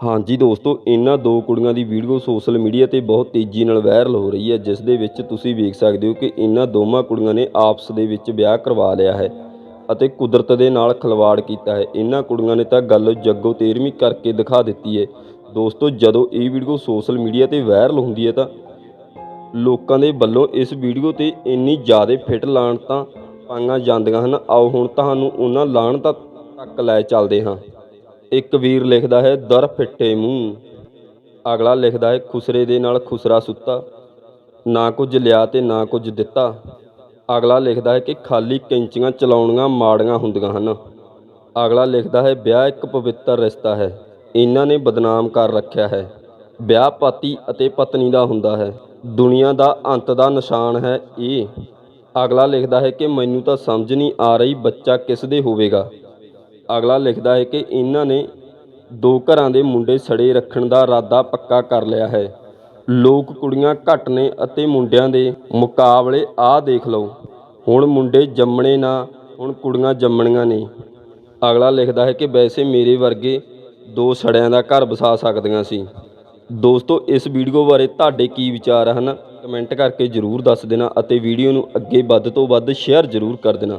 ਹਾਂਜੀ ਦੋਸਤੋ, ਇਹਨਾਂ ਦੋ ਕੁੜੀਆਂ ਦੀ ਵੀਡੀਓ ਸੋਸ਼ਲ ਮੀਡੀਆ 'ਤੇ ਬਹੁਤ ਤੇਜ਼ੀ ਨਾਲ ਵਾਇਰਲ ਹੋ ਰਹੀ ਹੈ, ਜਿਸ ਦੇ ਵਿੱਚ ਤੁਸੀਂ ਵੇਖ ਸਕਦੇ ਹੋ ਕਿ ਇਹਨਾਂ ਦੋਵਾਂ ਕੁੜੀਆਂ ਨੇ ਆਪਸ ਦੇ ਵਿੱਚ ਵਿਆਹ ਕਰਵਾ ਲਿਆ ਹੈ ਅਤੇ ਕੁਦਰਤ ਦੇ ਨਾਲ ਖਿਲਵਾੜ ਕੀਤਾ ਹੈ। ਇਹਨਾਂ ਕੁੜੀਆਂ ਨੇ ਤਾਂ ਗੱਲ ਜੱਗੋ ਤੇਰਵੀਂ ਕਰਕੇ ਦਿਖਾ ਦਿੱਤੀ ਹੈ। ਦੋਸਤੋ, ਜਦੋਂ ਇਹ ਵੀਡੀਓ ਸੋਸ਼ਲ ਮੀਡੀਆ ਤੇ ਵਾਇਰਲ ਹੁੰਦੀ ਹੈ ਤਾਂ ਲੋਕਾਂ ਦੇ ਵੱਲੋਂ ਇਸ ਵੀਡੀਓ ਤੇ ਇੰਨੀ ਜ਼ਿਆਦਾ ਫਿੱਟ ਲਾਹਣਤਾਂ ਪਾਈਆਂ ਜਾਂਦੀਆਂ ਹਨ। ਆਓ ਹੁਣ ਤੁਹਾਨੂੰ ਉਹਨਾਂ ਲਾਹਣਤਾਂ ਤੱਕ ਲੈ ਚੱਲਦੇ ਹਾਂ। ਇੱਕ ਵੀਰ ਲਿਖਦਾ ਹੈ, ਦਰ ਫਿੱਟੇ ਮੂੰਹ। ਅਗਲਾ ਲਿਖਦਾ ਹੈ, ਖੁਸਰੇ ਦੇ ਨਾਲ ਖੁਸਰਾ ਸੁੱਤਾ। ਨਾ ਕੁਝ ਲਿਆ ਤੇ ਨਾ ਕੁਝ ਦਿੱਤਾ। ਅਗਲਾ ਲਿਖਦਾ ਹੈ ਕਿ ਖਾਲੀ ਕੈਂਚੀਆਂ ਚਲਾਉਣੀਆਂ ਮਾੜੀਆਂ ਹੁੰਦੀਆਂ ਹਨ। ਅਗਲਾ ਲਿਖਦਾ ਹੈ, ਵਿਆਹ ਇੱਕ ਪਵਿੱਤਰ ਰਿਸ਼ਤਾ ਹੈ। ਇਹਨਾਂ ਨੇ ਬਦਨਾਮ ਕਰ ਰੱਖਿਆ ਹੈ। ਵਿਆਹ ਪਤੀ ਅਤੇ ਪਤਨੀ ਦਾ ਹੁੰਦਾ ਹੈ। ਦੁਨੀਆ ਦਾ ਅੰਤ ਦਾ ਨਿਸ਼ਾਨ ਹੈ ਇਹ। ਅਗਲਾ ਲਿਖਦਾ ਹੈ ਕਿ ਮੈਨੂੰ ਤਾਂ ਸਮਝ ਨਹੀਂ ਆ ਰਹੀ ਬੱਚਾ ਕਿਸ ਦੇ ਹੋਵੇਗਾ। ਅਗਲਾ ਲਿਖਦਾ ਹੈ ਕਿ ਇਹਨਾਂ ਨੇ ਦੋ ਘਰਾਂ ਦੇ ਮੁੰਡੇ ਸੜੇ ਰੱਖਣ ਦਾ ਇਰਾਦਾ ਪੱਕਾ ਕਰ ਲਿਆ ਹੈ। ਲੋਕ ਕੁੜੀਆਂ ਘੱਟ ਨੇ ਅਤੇ ਮੁੰਡਿਆਂ ਦੇ ਮੁਕਾਬਲੇ ਆਹ ਦੇਖ ਲਓ। ਹੁਣ ਮੁੰਡੇ ਜੰਮਣੇ ਨਾ, ਹੁਣ ਕੁੜੀਆਂ ਜੰਮਣੀਆਂ ਨੇ। ਅਗਲਾ ਲਿਖਦਾ ਹੈ ਕਿ ਵੈਸੇ ਮੇਰੇ ਵਰਗੇ ਦੋ ਸੜਿਆਂ ਦਾ ਘਰ ਵਸਾ ਸਕਦੀਆਂ ਸੀ। ਦੋਸਤੋ, ਇਸ ਵੀਡੀਓ ਬਾਰੇ ਤੁਹਾਡੇ ਕੀ ਵਿਚਾਰ ਹਨ? ਕਮੈਂਟ ਕਰਕੇ ਜਰੂਰ ਦੱਸ ਦੇਣਾ ਅਤੇ ਵੀਡੀਓ ਨੂੰ ਅੱਗੇ ਵੱਧ ਤੋਂ ਵੱਧ ਸ਼ੇਅਰ ਜਰੂਰ ਕਰ ਦੇਣਾ।